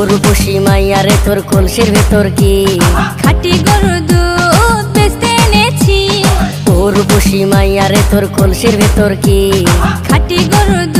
উর্বশী মাইয়া রে তোর কলসির ভেতর কি? খাটি গরু দুধ বেচতে এনেছি। উর্বশী মাইয়া রে তোর কলসির ভেতর কি? খাটি গরু দুধ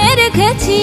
জেনে রেখেছি